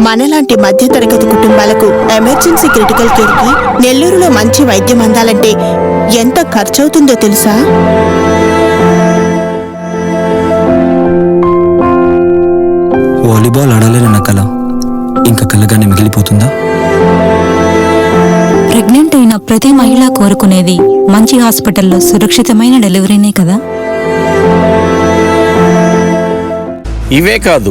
మనలాంటి మధ్యతరగతి కుటుంబాలకు ఎమర్జెన్సీ క్రిటికల్ కేర్కి నెల్లూరులో మంచి వైద్యం అందాలంటే ఎంత ఖర్చవుతుందో తెలుసా? వాలీబాల్ ఆడాలని నా కళ ఇంకా కలగానే మిగిలిపోతుందా? ప్రెగ్నెంట్ అయిన ప్రతి మహిళ కోరుకునేది మంచి హాస్పిటల్లో సురక్షితమైన డెలివరీనే కదా? ఇవే కాదు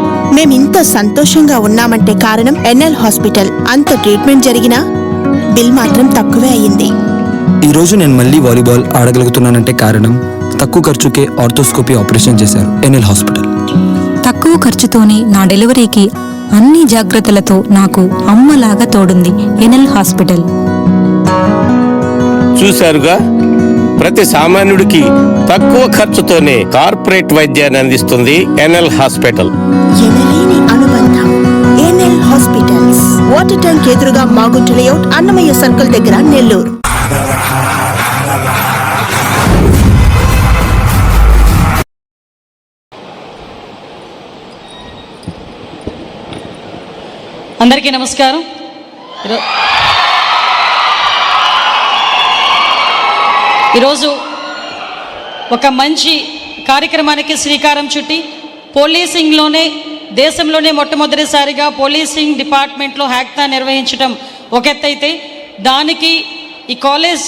మేమింత సంతోషంగా ఉన్నామంటే కారణం ఎన్ఎల్ హాస్పిటల్. అంత ట్రీట్మెంట్ జరిగినా బిల్ మాత్రం తక్కువే అయ్యింది. ఈ రోజు నేను మళ్ళీ వాలీబాల్ ఆడగలుగుతున్నానంటే కారణం తక్కువ ఖర్చుకే ఆర్థోస్కోపీ ఆపరేషన్ చేశారు ఎన్ఎల్ హాస్పిటల్. తక్కువ ఖర్చుతోనే నా డెలివరీకి అన్ని జాగ్రత్తలతో నాకు అమ్మలాగా తోడుంది ఎనల్ హాస్పిటల్. చూశారుగా? ప్రతి సామాన్యుడికి తక్కువ ఖర్చుతోనే కార్పొరేట్ వైద్యాన్ని అందిస్తుంది ఎన్ఎల్ హాస్పిటల్. ఎనలేని అనుబంధం ఎన్ఎల్ హాస్పిటల్స్. వాటర్ ట్యాంక్ ఎదురుగా మాగుంట లేఅవుట్ అన్నమయ్య సర్కిల్ దగ్గర నెల్లూరు. అందరికీ నమస్కారం. ఈరోజు ఒక మంచి కార్యక్రమానికి శ్రీకారం చుట్టి పోలీసింగ్లోనే దేశంలోనే మొట్టమొదటిసారిగా పోలీసింగ్ డిపార్ట్మెంట్లో హ్యాక్తా నిర్వహించడం ఒక ఎత్తైతే. దానికి ఈ కాలేజ్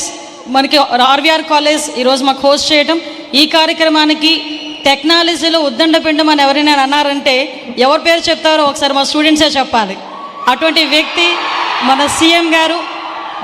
మనకి ఆర్వీఆర్ కాలేజ్ ఈరోజు మాకు హోస్ట్ చేయడం ఈ కార్యక్రమానికి టెక్నాలజీలో ఉద్దండపిండం అని ఎవరైనా అన్నారంటే ఎవరి పేరు చెప్తారో ఒకసారి మా స్టూడెంట్సే చెప్పాలి. అటువంటి వ్యక్తి మన సీఎం గారు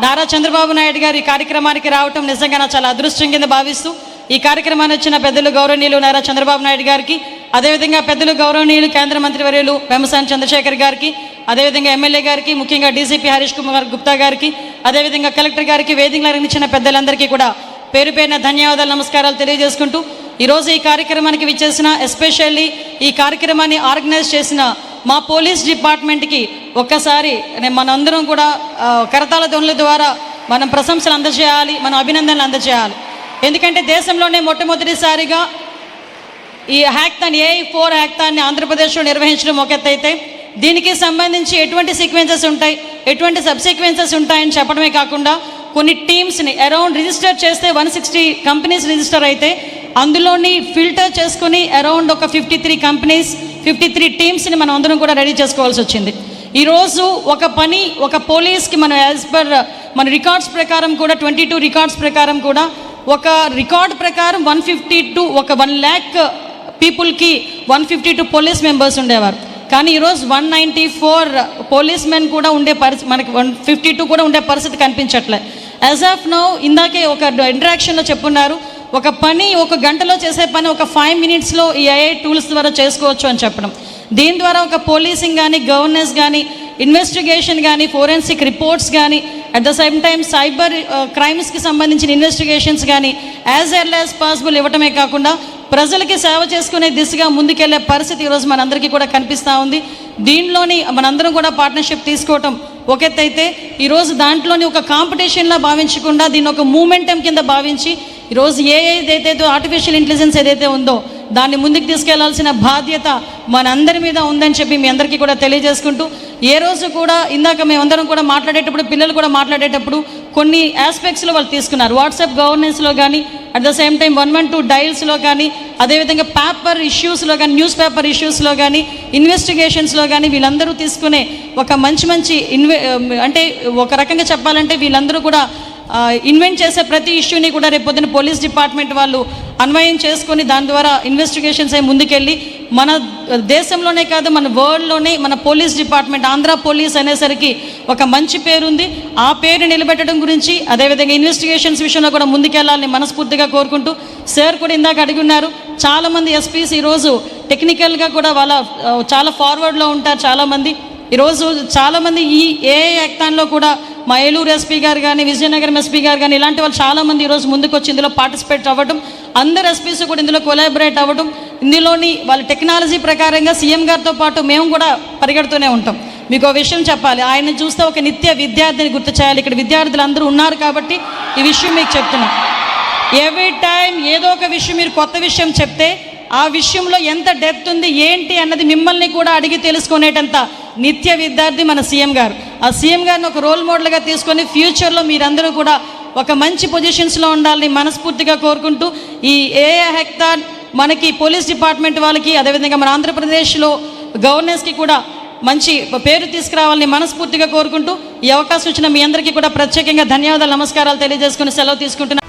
నారా చంద్రబాబు నాయుడు గారు ఈ కార్యక్రమానికి రావటం నిజంగా నా చాలా అదృష్టం కింద భావిస్తూ ఈ కార్యక్రమాన్ని వచ్చిన పెద్దలు గౌరవనీయులు నారా చంద్రబాబు నాయుడు గారికి అదేవిధంగా పెద్దలు గౌరవనీయులు కేంద్ర మంత్రి వర్యులు వెమసాని చంద్రశేఖర్ గారికి అదేవిధంగా ఎమ్మెల్యే గారికి ముఖ్యంగా డీసీపీ హరీష్ కుమార్ గుప్తా గారికి అదేవిధంగా కలెక్టర్ గారికి వేదికలు అందించిన పెద్దలందరికీ కూడా పేరు పేరున ధన్యవాదాలు నమస్కారాలు తెలియజేసుకుంటూ ఈరోజు ఈ కార్యక్రమానికి విచ్చేసిన ఎస్పెషల్లీ ఈ కార్యక్రమాన్ని ఆర్గనైజ్ చేసిన మా పోలీస్ డిపార్ట్మెంట్కి ఒక్కసారి నేను మనందరం కూడా కరతాళ ధ్వనుల ద్వారా మనం ప్రశంసలు అందజేయాలి మనం అభినందనలు అందజేయాలి. ఎందుకంటే దేశంలోనే మొట్టమొదటిసారిగా ఈ హ్యాక్తాన్ ఏఐ ఫోర్ హ్యాక్తాన్ని ఆంధ్రప్రదేశ్లో నిర్వహించడం ఒక అయితే దీనికి సంబంధించి ఎటువంటి సీక్వెన్సెస్ ఉంటాయి ఎటువంటి సబ్ సీక్వెన్సెస్ ఉంటాయని చెప్పడమే కాకుండా కొన్ని టీమ్స్ని అరౌండ్ రిజిస్టర్ చేస్తే వన్ సిక్స్టీ కంపెనీస్ రిజిస్టర్ అయితే అందులోని ఫిల్టర్ చేసుకుని అరౌండ్ ఒక fifty three companies fifty three టీమ్స్ని మనం అందరం కూడా రెడీ చేసుకోవాల్సి వచ్చింది. ఈరోజు ఒక పని ఒక పోలీస్కి మనం యాజ్ పర్ మన రికార్డ్స్ ప్రకారం కూడా ట్వంటీ టూ రికార్డ్స్ ప్రకారం కూడా ఒక రికార్డ్ ప్రకారం వన్ ఫిఫ్టీ టు ఒక వన్ ల్యాక్ పీపుల్కి one fifty two police members ఉండేవారు. కానీ ఈరోజు one ninety four police men కూడా ఉండే పరిస్థితి మనకి వన్ ఫిఫ్టీ టూ కూడా ఉండే పరిస్థితి కనిపించట్లే. యాజ్ ఆఫ్ నౌ ఇందాకే ఒక ఇంటరాక్షన్లో చెప్పున్నారు ఒక పని ఒక గంటలో చేసే పని ఒక ఫైవ్ మినిట్స్లో ఈ ఐఐ టూల్స్ ద్వారా చేసుకోవచ్చు అని చెప్పడం. దీని ద్వారా ఒక పోలీసింగ్ కానీ గవర్నెన్స్ కానీ ఇన్వెస్టిగేషన్ కానీ ఫోరెన్సిక్ రిపోర్ట్స్ కానీ at the same time cyber క్రైమ్స్కి సంబంధించిన ఇన్వెస్టిగేషన్స్ కానీ యాజ్ ఎర్లీ యాజ్ పాసిబుల్ ఇవ్వటమే కాకుండా ప్రజలకి సేవ చేసుకునే దిశగా ముందుకెళ్ళే పరిస్థితి ఈరోజు మనందరికీ కూడా కనిపిస్తూ ఉంది. దీనిలోని మనందరం కూడా పార్ట్నర్షిప్ తీసుకోవటం ఒక ఎత్తు అయితే ఈరోజు దాంట్లోని ఒక కాంపిటీషన్లా భావించకుండా దీన్ని ఒక మూమెంటం కింద భావించి ఈరోజు ఏ ఏదైతే ఆర్టిఫిషియల్ ఇంటెలిజెన్స్ ఏదైతే ఉందో దాన్ని ముందుకు తీసుకెళ్ళాల్సిన బాధ్యత మనందరి మీద ఉందని చెప్పి మీ అందరికీ కూడా తెలియజేసుకుంటూ ఏ రోజు కూడా ఇందాక మేమందరం కూడా మాట్లాడేటప్పుడు పిల్లలు కూడా మాట్లాడేటప్పుడు కొన్ని ఆస్పెక్ట్స్లో వాళ్ళు తీసుకున్నారు. వాట్సాప్ గవర్నెన్స్లో కానీ at the same time one one two డైల్స్లో కానీ అదేవిధంగా పేపర్ ఇష్యూస్లో కానీ న్యూస్ పేపర్ ఇష్యూస్లో కానీ ఇన్వెస్టిగేషన్స్లో కానీ వీళ్ళందరూ తీసుకునే ఒక మంచి మంచి ఇన్వె అంటే ఒక రకంగా చెప్పాలంటే వీళ్ళందరూ కూడా ఇన్వెంట్ చేసే ప్రతి ఇష్యూని కూడా రేపు పోలీస్ డిపార్ట్మెంట్ వాళ్ళు అన్వయం చేసుకొని దాని ద్వారా ఇన్వెస్టిగేషన్స్ అయి ముందుకెళ్ళి మన దేశంలోనే కాదు మన వరల్డ్లోనే మన పోలీస్ డిపార్ట్మెంట్ ఆంధ్ర పోలీస్ అనేసరికి ఒక మంచి పేరుంది. ఆ పేరు నిలబెట్టడం గురించి అదేవిధంగా ఇన్వెస్టిగేషన్స్ విషయంలో కూడా ముందుకెళ్ళాలని మనస్ఫూర్తిగా కోరుకుంటూ సార్ కూడా ఇందాక అడిగి ఉన్నారు. చాలామంది ఎస్పీస్ ఈరోజు టెక్నికల్గా కూడా వాళ్ళ చాలా ఫార్వర్డ్లో ఉంటారు చాలామంది. ఈరోజు చాలామంది ఈ ఏ యాక్తాన్లో కూడా మయలూరు ఎస్పీ గారు కానీ విజయనగరం ఎస్పీ గారు కానీ ఇలాంటి వాళ్ళు చాలామంది ఈరోజు ముందుకు వచ్చి ఇందులో పార్టిసిపేట్ అవ్వడం అందరు ఎస్పీస్ కూడా ఇందులో కొలాబరేట్ అవ్వడం ఇందులోని వాళ్ళ టెక్నాలజీ ప్రకారంగా సీఎం గారితో పాటు మేము కూడా పరిగెడుతూనే ఉంటాం. మీకు ఒక విషయం చెప్పాలి ఆయన చూస్తే ఒక నిత్య విద్యార్థిని గుర్తు చేయాలి. ఇక్కడ విద్యార్థులు అందరూ ఉన్నారు కాబట్టి ఈ విషయం మీకు చెప్తున్నాం. ఎవ్రీ టైం ఏదో ఒక విషయం మీరు కొత్త విషయం చెప్తే ఆ విషయంలో ఎంత డెప్త్ ఉంది ఏంటి అన్నది మిమ్మల్ని కూడా అడిగి తెలుసుకునేటంత నిత్య విద్యార్థి మన సీఎం గారు. ఆ సీఎం గారిని ఒక రోల్ మోడల్గా తీసుకొని ఫ్యూచర్లో మీరందరూ కూడా ఒక మంచి పొజిషన్స్లో ఉండాలని మనస్ఫూర్తిగా కోరుకుంటూ ఈ ఏ హెక్టార్ మనకి పోలీస్ డిపార్ట్మెంట్ వాళ్ళకి అదేవిధంగా మన ఆంధ్రప్రదేశ్లో గవర్నెన్స్కి కూడా మంచి పేరు తీసుకురావాలని మనస్ఫూర్తిగా కోరుకుంటూ ఈ అవకాశం ఇచ్చిన మీ అందరికీ కూడా ప్రత్యేకంగా ధన్యవాదాలు నమస్కారాలు తెలియజేసుకుని సెలవు తీసుకుంటున్నాను.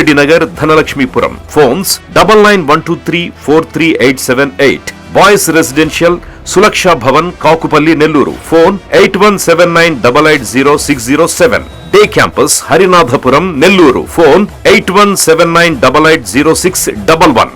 Avireddy Nagar Dhanalakshmipuram. Phones double nine one two three four three eight seven eight boys residential Sulaksha Bhavan Kakupalli Nellore phone eight one seven nine double eight zero six zero seven day campus Harinathapuram Nellore phone eight one seven nine double eight zero six double one